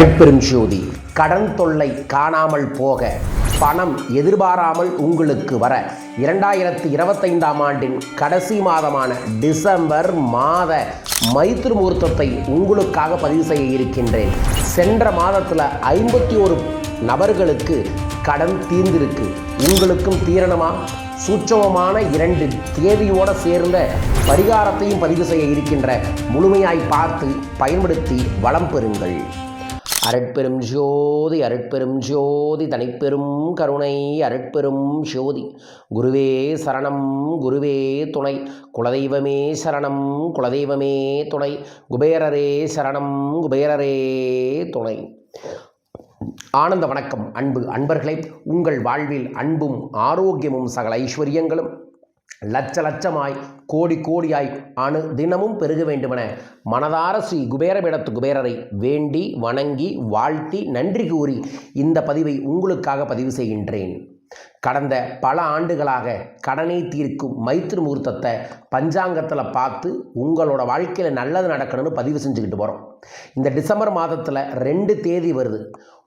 அருட்பெரும் ஜோதி கடன் தொல்லை காணாமல் போக பணம் எதிர்பாராமல் உங்களுக்கு வர இரண்டாயிரத்தி இருபத்தைந்தாம் ஆண்டின் கடைசி மாதமான டிசம்பர் மாத மைத்திரி முகூர்த்தத்தை உங்களுக்காக பதிவு செய்ய இருக்கின்றேன். சென்ற மாதத்தில் ஐம்பத்தி ஒரு நபர்களுக்கு கடன் தீர்ந்திருக்கு. உங்களுக்கும் தீரணமா? சூட்சமமான இரண்டு தேதியோடு சேர்ந்த பரிகாரத்தையும் பதிவு செய்ய இருக்கின்ற முழுமையாய் பார்த்து பயன்படுத்தி வளம் பெறுங்கள். அருட்பெரும் ஜோதி அருட்பெரும் ஜோதி தனிப்பெரும் கருணை அருட்பெரும் ஜோதி. குருவே சரணம் குருவே துணை. குலதெய்வமே சரணம் குலதெய்வமே துணை. குபேரரே சரணம் குபேரரே துணை. ஆனந்த வணக்கம் அன்பு அன்பர்களை. உங்கள் வாழ்வில் அன்பும் ஆரோக்கியமும் சகல ஐஸ்வர்யங்களும். லட்ச லட்சமாய் கோடி கோடியாய் அணு தினமும் பெருக வேண்டுமென மனதார ஸ்ரீ குபேரபிடத்து குபேரரை வேண்டி வணங்கி வாழ்த்தி நன்றி கூறி இந்த பதிவை உங்களுக்காக பதிவு செய்கின்றேன். கடந்த பல ஆண்டுகளாக கடனை தீர்க்கும் மைத்திரி முகூர்த்தத்தை பஞ்சாங்கத்தில் பார்த்து உங்களோட வாழ்க்கையில் நல்லது நடக்கணும்னு பதிவு செஞ்சுக்கிட்டு வரோம் இந்த டிசம்பர் மாதத்தில் ரெண்டு தேதி வருது.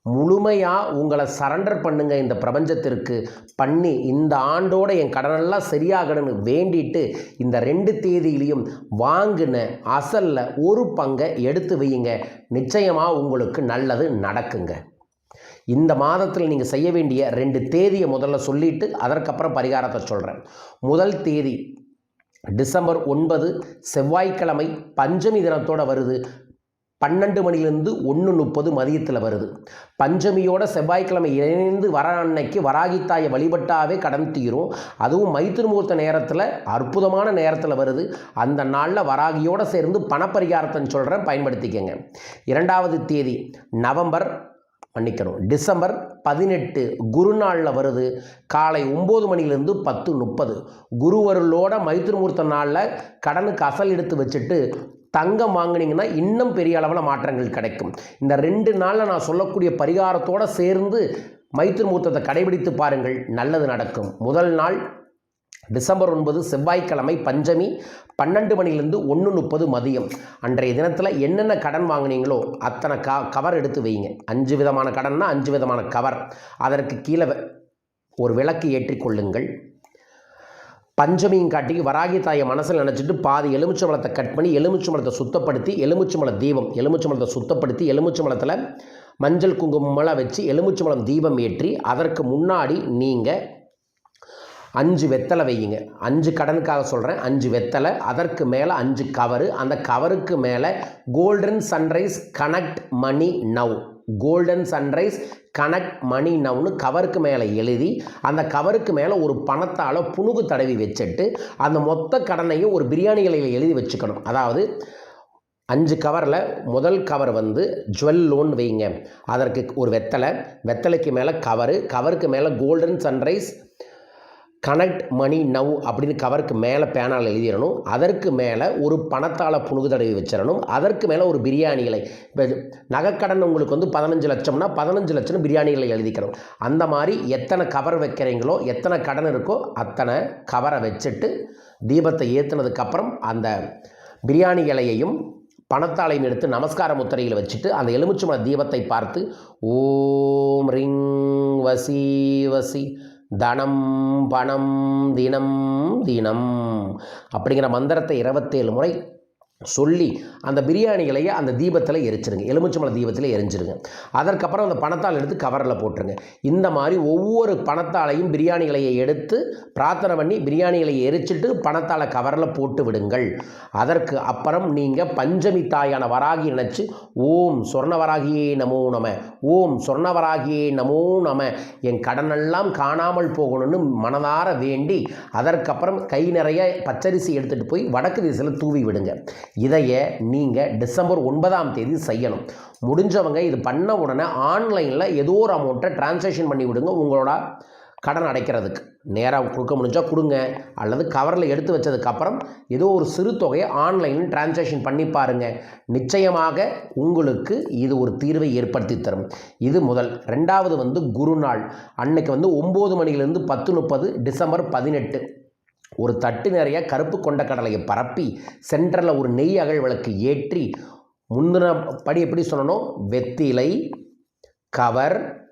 முழுமையாக உங்களை சரண்டர் பண்ணுங்கள் இந்த பிரபஞ்சத்திற்கு. பண்ணி இந்த ஆண்டோட என் கடனெல்லாம் சரியாகணும்னு வேண்டிட்டு இந்த ரெண்டு தேதியிலையும் வாங்கின அசலில் ஒரு பங்கை எடுத்து வையுங்க. நிச்சயமாக உங்களுக்கு நல்லது நடக்குங்க. இந்த மாதத்தில் நீங்கள் செய்ய வேண்டிய ரெண்டு தேதியை முதல்ல சொல்லிட்டு அதற்கப்புறம் பரிகாரத்தை சொல்கிறேன் முதல் தேதி டிசம்பர் ஒன்பது செவ்வாய்க்கிழமை பஞ்சமி தினத்தோட வருது. பன்னெண்டு மணிலேருந்து ஒன்று முப்பது மதியத்தில் வருது. பஞ்சமியோட செவ்வாய்க்கிழமை இணைந்து வர அன்னைக்கு வராகித்தாயை வழிபட்டாவே கடன் தீரும். அதுவும் மைத்திரு முகூர்த்த நேரத்தில் அற்புதமான நேரத்தில் வருது. அந்த நாளில் வராகியோடு சேர்ந்து பணப்பரிகாரத்தைன்னு சொல்கிறேன் பயன்படுத்திக்கங்க. இரண்டாவது தேதி நவம்பர் மன்னிக்கணும். டிசம்பர் பதினெட்டு குருநாளில் வருது. காலை ஒம்பது மணிலேருந்து பத்து முப்பது. குருவருளோட மைத்திருமூர்த்த நாளில் கடனுக்கு அசல் எடுத்து வச்சுட்டு தங்கம் வாங்கினீங்கன்னா இன்னும் பெரிய அளவில் மாற்றங்கள் கிடைக்கும். இந்த ரெண்டு நாளில் நான் சொல்லக்கூடிய பரிகாரத்தோடு சேர்ந்து மைத்திருமூர்த்தத்தை கடைபிடித்து பாருங்கள் நல்லது நடக்கும். முதல் நாள் டிசம்பர் ஒன்பது செவ்வாய்க்கிழமை பஞ்சமி பன்னெண்டு மணிலேருந்து ஒன்று முப்பது மதியம். அன்றைய தினத்தில் என்னென்ன கடன் வாங்குனீங்களோ அத்தனை க கவர் எடுத்து வைங்க அஞ்சு விதமான கடன்னா அஞ்சு விதமான கவர். அதற்கு கீழே ஒரு விளக்கு ஏற்றிக்கொள்ளுங்கள். பஞ்சமியும் காட்டிக்கு வராகி தாயை மனசில் நினச்சிட்டு பாதி எலுமிச்சம்பழத்தை கட் பண்ணி எலுமிச்சம்பழத்தை சுத்தப்படுத்தி எலுமிச்சம்பழ தீபம் எலுமிச்சம்பழத்தை சுத்தப்படுத்தி எலுமிச்சம்பழத்தில் மஞ்சள் குங்குமம்லாம் வச்சு எலுமிச்சம்பழம் தீபம் ஏற்றி அதற்கு முன்னாடி நீங்கள் அஞ்சு வெத்தலை வையுங்க. அஞ்சு கடனுக்காக சொல்கிறேன் அஞ்சு வெத்தலை அதற்கு மேலே அஞ்சு கவரு அந்த கவருக்கு மேலே golden sunrise connect money now golden sunrise connect money நவ்னு கவருக்கு மேலே எழுதி அந்த கவருக்கு மேலே ஒரு பணத்தால் புணுகு தடவி வச்சுட்டு அந்த மொத்த கடனையும் ஒரு பிரியாணி இலையில் எழுதி வச்சுக்கணும். அதாவது அஞ்சு கவரில் முதல் கவர் வந்து ஜுவல் லோன் வைங்க. அதற்கு ஒரு வெத்தலை வெத்தலைக்கு மேலே கவரு கவருக்கு மேலே golden sunrise connect money now அப்படின்னு கவருக்கு மேலே பேனால் எழுதிடணும். அதற்கு மேலே ஒரு பணத்தால் புணுகு தடவி வச்சிடணும். அதற்கு மேலே ஒரு பிரியாணி இலை. இப்போ நகைக்கடன் உங்களுக்கு வந்து பதினஞ்சு லட்சம்னா பதினஞ்சு லட்சம் பிரியாணி இலை எழுதிக்கணும் அந்த மாதிரி எத்தனை கவர் வைக்கிறீங்களோ எத்தனை கடன் இருக்கோ அத்தனை கவரை வச்சுட்டு தீபத்தை ஏற்றுனதுக்கப்புறம் அந்த பிரியாணி இலையையும் பணத்தாலையும் எடுத்து நமஸ்கார முத்திரையில் வச்சுட்டு அந்த எலுமிச்சம்பழ தீபத்தை பார்த்து ஓம் ரிங் வசி வசி தனம் பணம் தினம் தினம் அப்படிங்கிற மந்திரத்தை இருபத்தேழு முறை சொல்லி அந்த பிரியாணிகளையே அந்த தீபத்தில் எரிச்சிருங்க. எலுமிச்சம்பழ தீபத்தில் எரிஞ்சிருங்க. அதற்கப்புறம் அந்த பணத்தால் எடுத்து கவரில் போட்டுருங்க. இந்த மாதிரி ஒவ்வொரு பணத்தாலையும் பிரியாணிகளையை எடுத்து பிரார்த்தனை பண்ணி பிரியாணிகளை எரிச்சிட்டு பணத்தால் கவரில் போட்டு விடுங்கள். அதற்கு அப்புறம் நீங்கள் பஞ்சமி தாயான வராகி நினச்சி ஓம் சொர்ணவராகியே நமோ நம ஓம் சொர்ணவராகியே நமோ நம என் கடனெல்லாம் காணாமல் போகணும்னு மனதார வேண்டி அதற்கப்புறம் கை நிறைய பச்சரிசி எடுத்துகிட்டு போய் வடக்கு திசையில் தூவி விடுங்க. இதையை நீங்கள் டிசம்பர் ஒன்பதாம் தேதி செய்யணும். முடிஞ்சவங்க இது பண்ண உடனே ஆன்லைனில் ஏதோ ஒரு அமௌண்ட்டை டிரான்சாக்ஷன் பண்ணி விடுங்க உங்களோட கடன் அடைக்கிறதுக்கு. நேராக கொடுக்க முடிஞ்சால் கொடுங்க. அல்லது கவரில் எடுத்து வச்சதுக்கப்புறம் ஏதோ ஒரு சிறு தொகையை ஆன்லைனில் டிரான்சாக்ஷன் பண்ணி பாருங்கள் நிச்சயமாக உங்களுக்கு இது ஒரு தீர்வை ஏற்படுத்தி தரும். இது முதல். ரெண்டாவது வந்து குருநாள் அன்னைக்கு வந்து ஒம்பது மணிலேருந்து பத்து முப்பது டிசம்பர் பதினெட்டு. ஒரு தட்டு நிறைய கருப்பு கொண்ட கடலையை பரப்பி சென்டரில் ஒரு நெய் அகழ் விளக்கு ஏற்றி முந்தின படி எப்படி சொல்லணும்? வெத்திலை கவர்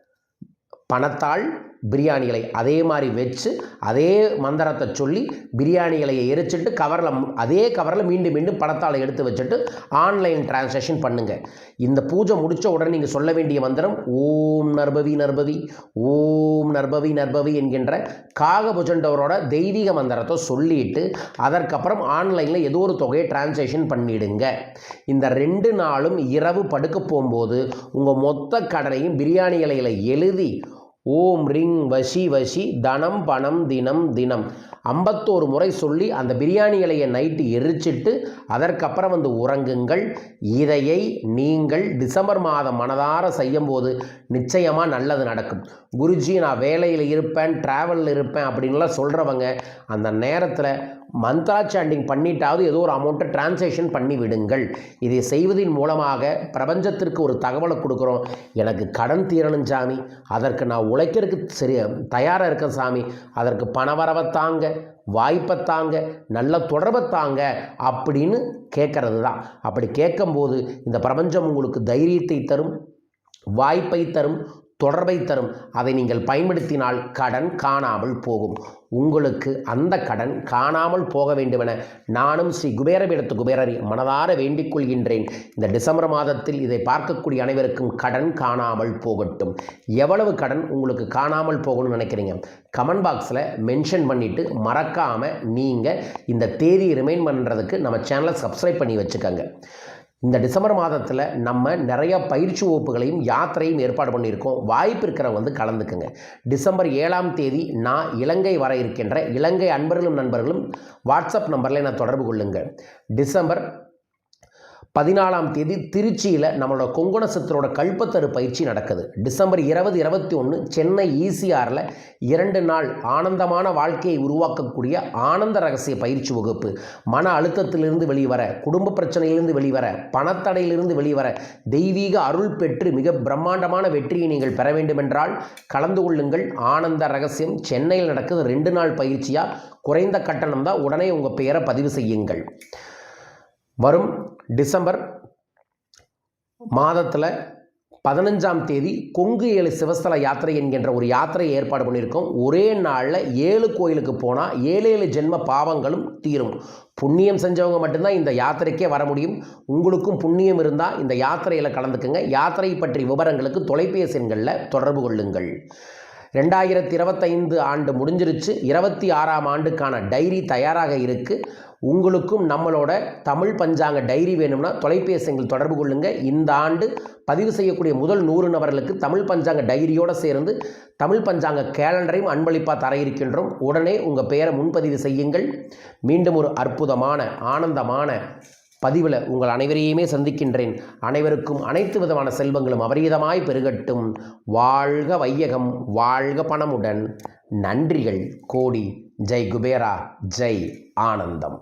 பணத்தாள் பிரியாணிகளை அதே மாதிரி வச்சு அதே மந்திரத்தை சொல்லி பிரியாணிகளை எரிச்சிட்டு கவரில் அதே கவரில் மீண்டும் மீண்டும் பணத்தால் எடுத்து வச்சுட்டு ஆன்லைன் டிரான்சாக்ஷன் பண்ணுங்கள் இந்த பூஜை முடித்த உடனே நீங்கள் சொல்ல வேண்டிய மந்திரம் ஓம் நர்பவி நர்பவி ஓம் நர்பவி நர்பவி என்கின்ற காகபுஜண்டவரோட தெய்வீக மந்திரத்தை சொல்லிட்டு அதற்கப்புறம் ஆன்லைனில் ஏதோ ஒரு தொகையை டிரான்சாக்ஷன் பண்ணிடுங்க. இந்த ரெண்டு நாளும் இரவு படுக்க போகும்போது உங்கள் மொத்த கடனையும் பிரியாணி இலையில் எழுதி ஓம் ரிங் வசி வசி தனம் பணம் தினம் தினம். ஐம்பத்தோரு முறை சொல்லி அந்த பிரியாணி இலையை நைட்டு எரிச்சிட்டு அதற்கப்புறம் வந்து உறங்குங்கள். இதையை நீங்கள் டிசம்பர் மாதம் மனதார செய்யும்போது நிச்சயமாக நல்லது நடக்கும். குருஜி நான் வேலையில் இருப்பேன் ட்ராவலில் இருப்பேன் அப்படின்லாம் சொல்கிறவங்க அந்த நேரத்தில் மந்த்ரா சாண்டிங் பண்ணிட்டாவது ஏதோ ஒரு அமௌண்ட்டை டிரான்சேக்ஷன் பண்ணி விடுங்கள். இதை செய்வதன் மூலமாக பிரபஞ்சத்திற்கு ஒரு தகவலை கொடுக்குறோம். எனக்கு கடன் தீரணும் சாமி. அதற்கு நான் உழைக்கிறதுக்கு சரி தயாராக இருக்கேன் சாமி. அதற்கு பணவரவை தாங்க வாய்ப்பை தாங்க நல்ல தொடர்பை தாங்க அப்படின்னு கேட்கறது தான் அப்படி கேட்கும்போது இந்த பிரபஞ்சம் உங்களுக்கு தைரியத்தை தரும் வாய்ப்பை தரும் தொடர்பை தரும். அதை நீங்கள் பயன்படுத்தினால் கடன் காணாமல் போகும். உங்களுக்கு அந்த கடன் காணாமல் போக வேண்டுமென நானும் ஸ்ரீ குபேரபீடத்து குபேரரை மனதார வேண்டிக் கொள்கின்றேன். இந்த டிசம்பர் மாதத்தில் இதை பார்க்கக்கூடிய அனைவருக்கும் கடன் காணாமல் போகட்டும். எவ்வளவு கடன் உங்களுக்கு காணாமல் போகணும்னு நினைக்கிறீங்க? கமெண்ட் பாக்ஸில் மென்ஷன் பண்ணிவிட்டு மறக்காமல் நீங்கள் இந்த தேதி ரிமைண்ட் பண்ணுறதுக்கு நம்ம சேனலை சப்ஸ்கிரைப் பண்ணி வச்சுக்கோங்க. இந்த டிசம்பர் மாதத்தில் நம்ம நிறைய பயிற்சி வகுப்புகளையும் யாத்திரையும் ஏற்பாடு பண்ணியிருக்கோம். வாய்ப்பு இருக்கிறவங்க வந்து கலந்துக்குங்க. டிசம்பர் ஏழாம் தேதி நான் இலங்கை வர இருக்கின்ற இலங்கை அன்பர்களும் நண்பர்களும் வாட்ஸ்அப் நம்பரில் நான் தொடர்பு கொள்ளுங்கள் டிசம்பர் பதினாலாம் தேதி திருச்சியில் நம்மளோட கொங்குணசத்தரோட கல்பத்தரு பயிற்சி நடக்குது. டிசம்பர் இருபது இருபத்தி ஒன்று சென்னை ஈசிஆரில் இரண்டு நாள் ஆனந்தமான வாழ்க்கையை உருவாக்கக்கூடிய ஆனந்த ரகசிய பயிற்சி வகுப்பு. மன அழுத்தத்திலிருந்து வெளிவர குடும்ப பிரச்சனையிலிருந்து வெளிவர பணத்தடையிலிருந்து வெளிவர தெய்வீக அருள் பெற்று மிக பிரம்மாண்டமான வெற்றியை நீங்கள் பெற வேண்டுமென்றால் கலந்து கொள்ளுங்கள். ஆனந்த ரகசியம் சென்னையில் நடக்குது. ரெண்டு நாள் பயிற்சியாக குறைந்த கட்டணம் தான் உடனே உங்கள் பெயரை பதிவு செய்யுங்கள். வரும் டிசம்பர் மாதத்தில் பதினஞ்சாம் தேதி கொங்கு ஏழு சிவஸ்தல யாத்திரை என்கின்ற ஒரு யாத்திரையை ஏற்பாடு பண்ணியிருக்கோம். ஒரே நாளில் ஏழு கோயிலுக்கு போனால் ஏழு ஏழு ஜென்ம பாவங்களும் தீரும். புண்ணியம் செஞ்சவங்க மட்டும்தான் இந்த யாத்திரைக்கே வர முடியும். உங்களுக்கும் புண்ணியம் இருந்தால் இந்த யாத்திரையில் கலந்துக்குங்க. யாத்திரை பற்றி விவரங்களுக்கு தொலைபேசி எண்களில் தொடர்பு கொள்ளுங்கள். ரெண்டாயிரத்தி இருபத்தைந்து ஆண்டு முடிஞ்சிருச்சு. இருபத்தி ஆறாம் ஆண்டுக்கான டைரி தயாராக இருக்குது உங்களுக்கும் நம்மளோட தமிழ் பஞ்சாங்க டைரி வேணும்னா தொலைபேசிகள் தொடர்பு கொள்ளுங்கள் இந்த ஆண்டு பதிவு செய்யக்கூடிய முதல் நூறு நபர்களுக்கு தமிழ் பஞ்சாங்க டைரியோடு சேர்ந்து தமிழ் பஞ்சாங்க கேலண்டரையும் அன்பளிப்பாக தர இருக்கின்றோம். உடனே உங்கள் பெயரை முன்பதிவு செய்யுங்கள். மீண்டும் ஒரு அற்புதமான ஆனந்தமான பதிவில் உங்கள் அனைவரையுமே சந்திக்கின்றேன். அனைவருக்கும் அனைத்து விதமான செல்வங்களும் அபரீதமாய் பெருகட்டும். வாழ்க வையகம் வாழ்க பணமுடன். நன்றிகள் கோடி. ஜெய் குபேரா ஜெய் ஆனந்தம்.